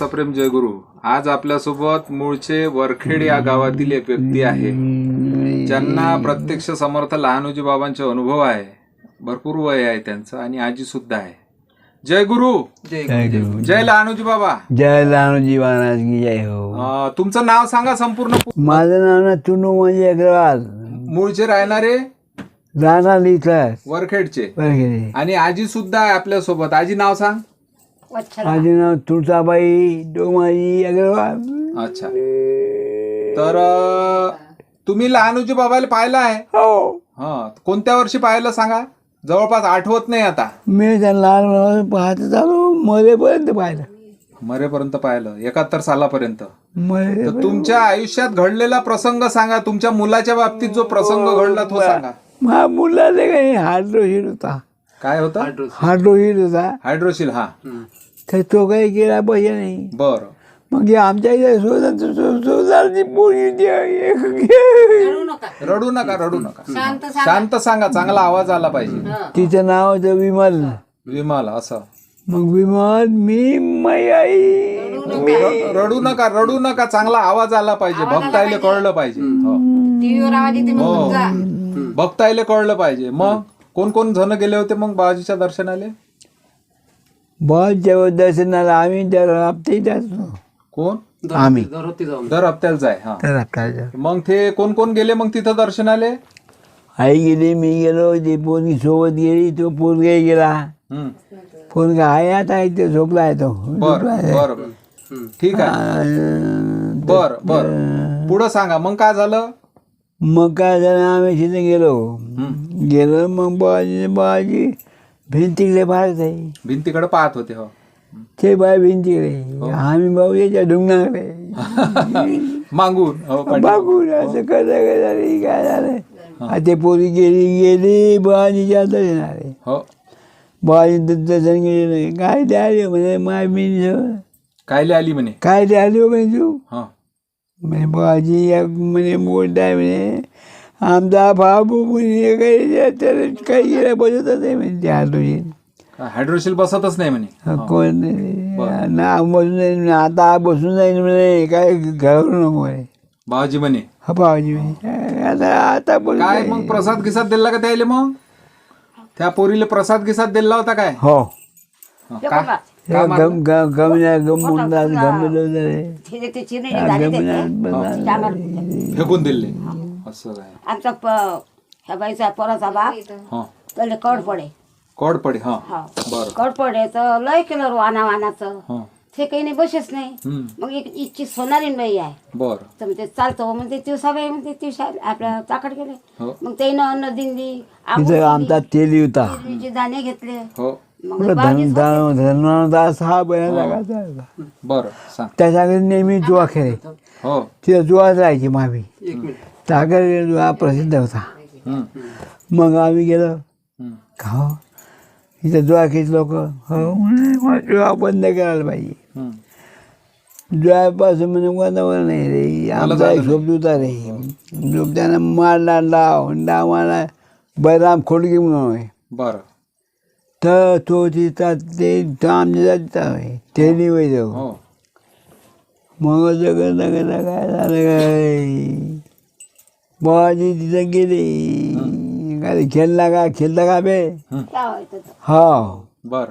सप्रेम जयगुरु. आज आपल्यासोबत मूळचे वरखेड या गावातील एक व्यक्ती आहे. ज्यांना प्रत्यक्ष समर्थ लहानोजी बाबांचे अनुभव आहे. भरपूर वय आहे त्यांचं आणि आजी सुद्धा आहे. जय गुरु जय लहानोजी बाबा. जय लहानजी महाराज की जय हो. अं, तुमचं नाव सांगा संपूर्ण माझं नाव ना तुनू म्हणजे अग्रवाल. मूळचे राहणारे? राहणार इथं. वरखेडचे. वगैरे आणि आजी सुद्धा आहे आपल्यासोबत आजी नाव सांग. माझे नाव तुळसाबाई डोमाई अग्रवाल. अच्छा. तर अं, तुम्ही लहानोजी बाबाला पाहिलं आहे हो. हा कोणत्या वर्षी पाहिलं सांगा? जवळपास आठवत नाही आता. मी त्या लहान मुलाला पाहत चालू मरेपर्यंत पाहिलं. मरेपर्यंत पाहिलं. एकाहत्तर सालापर्यंत. मरे तर तुमच्या आयुष्यात घडलेला प्रसंग सांगा. तुमच्या मुलाच्या बाबतीत जो प्रसंग घडला तो सांगा. माझ्या मुलाला काही हार्डोशील होता. काय होतं? हार्डोशील होता. हायड्रोसिल हा. तर तो काही केला पाहिजे नाही. बर. मग आमच्या इथे पोळी होती. रडू नका. रडू नका शांत सांगा. चांगला आवाज आला पाहिजे. तिचं नाव होतं विमल. विमल असं. मग विमल मी मै आई रडू नका. रडू नका चांगला आवाज आला पाहिजे. भक्तायले कळलं पाहिजे. हो. हो. भक्तायले कळलं पाहिजे. मग? कोण कोण जण गेले होते मग बाबाजीच्या दर्शनाले? जेव्हा दर्शनाला आम्ही त्या हप्ते जातो कोण? आम्ही. दर हप्त्याला जाय हा. त्या हप्त्याला मग ते कोण कोण गेले मग तिथं दर्शनाले? आई गेली मी गेलो ती पोरगी सोबत गेली तो पोरगा गेला. हम्म. पोरगा आहे आता इथे झोपला आहे तो. बर बर बर. ठीक आहे. अं, बर बर. पुढं सांगा मग काय झालं? मग काय झालं आम्ही तिथे गेलो. गेलो मग बाजी बाजी भिंतीकडे पाहत आहे. भिंतीकडे पाहत होते हो. ते बाय भिंतीकडे. आम्ही भाऊ याच्या डुंगणाकडे मागून हो पाठी- बागून असं करता करता काय झालं? ते पोरी गेली गेली बाजीच्या आता येणार आहे. हो. बाजी दर्शन गेले. काय ते आले म्हणे माय मी कायले आली म्हणे? काय ते आली हो म्हणे तू? हा. म्हणे बाजी एक म्हणे मोठा म्हणे आमचा बाबू म्हणे काही त्याला काही गेल्या बसतच नाही म्हणे त्या तुझी हायड्रोशिल बसतच नाही म्हणे. कोण ना बसून जाईन आता बसून जाईन म्हणे काय घालू नको म्हणे बाबाजी म्हणे. हा बाबाजी म्हणे आता आता बोल काय मग प्रसाद गिसाद दिला का त्याले मग? त्या पोरीले प्रसाद गिसाद दिला होता काय? हो. काय मारलं? गम गम गमल्या गमून गमलं रे ते- ते चिरणी झाली त्याचे. चांगलं. फेकून दिले. असं काय? आमचा प- ह्या बाईचा पोराचा बाप हा. त्याला कड पडे कड पडे हा. हा. बर. कड पडे तर लय केलं वाना वानाचं हा. ते काही नाही बसेच नाही. हम्म. मग एक इच्छी सोनारी बाई आहे. बर. तर मग ते चालतो म्हणते दिवसाबाई म्हणते दिवसा आपल्या चाकड गेले. हो. मग त्यानं अन्न दिंदी तिथं आमचा तेली होता. आंबोलीचे दाणे घेतले. हो. धर्मदास हा बर सांग. त्याच्याकडे नेहमी जुवा खेळे हो. तिथं जुवा राहायची मावी त्याकडे जुवा प्रसिद्ध होता. मग आम्ही गेलो. हो इथं जुवा खेळ लोक. हो जुवा बंद करायला पाहिजे. हम्म. जुवापासून म्हणे वातावरण नाही रे. आमचा एक होता रे. झोपताना मारला डाव डाव मारला. बलराम खोडके म्हणून आहे. बर. तर तो तिथं ते तो जातीचा आहे ते नाही वैद्य हो। मग सगळं सगळं काय झालं काय बाजी तिथं गेली। काय खेळला का खेळता का बे. हो। बर।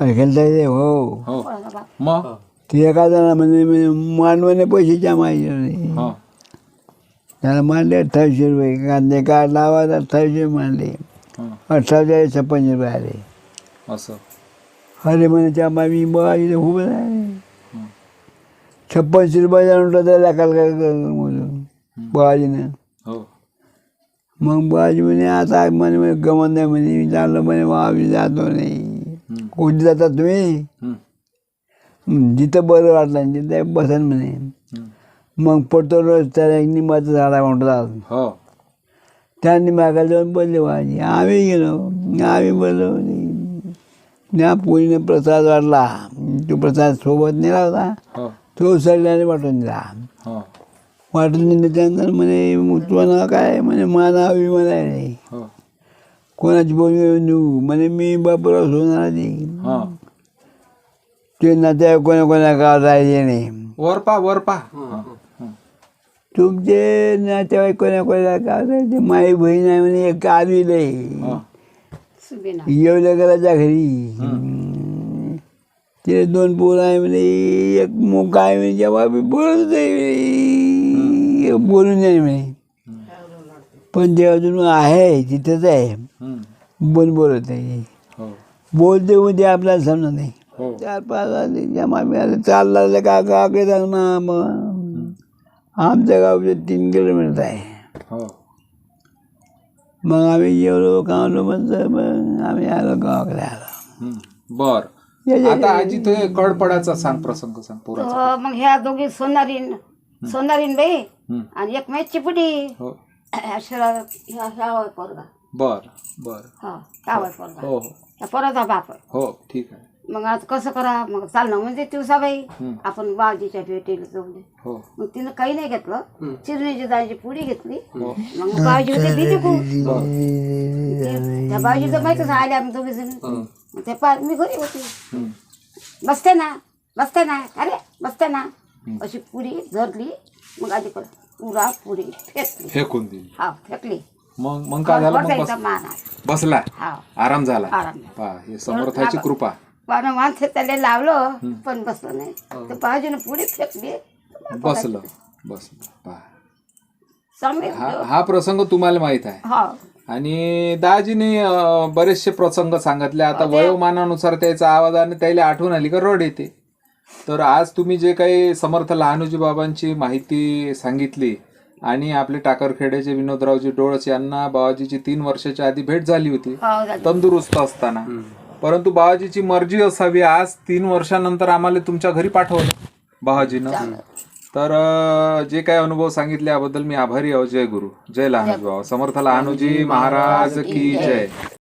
खेळता येते हो। हो। बाप. मग? ते एका जणा म्हणजे मानवाने पैसे जमायचे नाही हा. त्याला मारले अठ्ठावीसशे रुपये. कांदे कार्ड लावायला अठ्ठावीसशे मारले छप्पनशे रुपये आले असं. अरे म्हणे त्या मी बघा इथे उभं आहे. छप्पनशे रुपये जाणून काय म्हणून. बाजीनं हो. मग बाजी म्हणे आता म्हणे म्हणे गमत नाही म्हणे मी चाललो म्हणे बा मी जातो नाही. कोणती जातात तुम्ही? जिथं बरं वाटलं तिथं बसन म्हणे. मग पडतो रोज त्याला एक निंबाचं झाडा म्हणतात हो त्या निंबाकडे जाऊन बोलले बाजी आम्ही गेलो. आम्ही बोललो त्या पोळीने प्रसाद वाटला तो प्रसाद सोबत नेला होता. हो. तो सगळ्याने वाटून दिला. हो. वाटून दिल्याच्यानंतर म्हणे तुला काय? म्हणे माना अभिमान आहे. हो. कोणाची बोलणी नेऊ म्हणे मी बाबूराव सोनाराची हा. ते नाते कोणा कोणा गाव राहिले नाही. वर पा वर पा. हं, हं. तुमचे नातेवाईक कोणा कोणा गाव राहिले माई बहीण आहे म्हणे एक आरवीला हं. सुबेना येवल्या घराच्या घरी तिथे दोन पोरं आहे म्हणे एक मोका आहे म्हणे जेव्हा मी बोलत बोलून नाही म्हणे. पण ते अजून आहे तिथंच आहे. बोल बोलत आहे हो. बोलते म्हणजे आपल्याला समजत नाही. हो. चार पाच आले जमा मिळाले चालला का गावाकडे जाऊ ना मग आमच्या गावचे तीन किलोमीटर आहे. हो. मग आम्ही जेवलो खावलो म्हणतो मग आम्ही आलो गावाकडे. आलो. बर. आता आजी तो कडपडाचा सांग प्रसंग सांग पुराचा मग ह्या दोघी सोनारीन सोनारीन बाई. आणि एक माहिती चिपुटी हो. ह्या ह्या ह्या पोरगा. बर बर. हा पोरगा. हो हो. पोराचा बाप. हो ठीक आहे. मग आता कसं करा? मग चालणं म्हणजे दिवसाबाई. हं. आपण बाजीच्या भेटीला जाऊन दे. हो. मग तिनं काही नाही घेतलं. चिरणीची दाळीची पुडी घेतली. हो. मग बाजी होते दिली खूप त्या बाजीचं माहितच आले आम्ही दोघे जण मग ते पा मी घरी होती. हं. बसते ना. बसते ना. अरे बसते ना. अशी पुडी धरली. मग आधी पुरा पुडी फेकली. फेकून दिली. हा फेकली. मग मग काय झालं? मग बस बसायचा मान आला. बसला. हा. आराम झाला. आराम झाला. पहा हे समर्थाची कृपा. माणसं त्याला लावलं पण बसलं नाही. तर बाजूने पुढे फेकली. बसलं बसलं. पहा. चांगले हा हा प्रसंग तुम्हाला माहीत आहे. हा. आणि दाजीने अं, बरेचसे प्रसंग सांगितले. आता वयोमानानुसार त्याचा आवाज आणि त्याला आठवण आली का? रड येते. तर आज तुम्ही जे काही समर्थ लहानोजी बाबांची माहिती सांगितली आणि आपले टाकरखेड्याचे विनोदरावजी डोळस यांना बाबाजीची तीन वर्षाच्या आधी भेट झाली होती. हो झाली. तंदुरुस्त असताना. परंतु बाबाजीची मर्जी असावी. आज तीन वर्षानंतर आम्हाला तुमच्या घरी पाठवलं बाबाजीनं. तर जे काही अनुभव सांगितले याबद्दल मी आभारी आहो. जय गुरु. जय लहानोजी बाबा समर्थ लहानोजी महाराज की जय.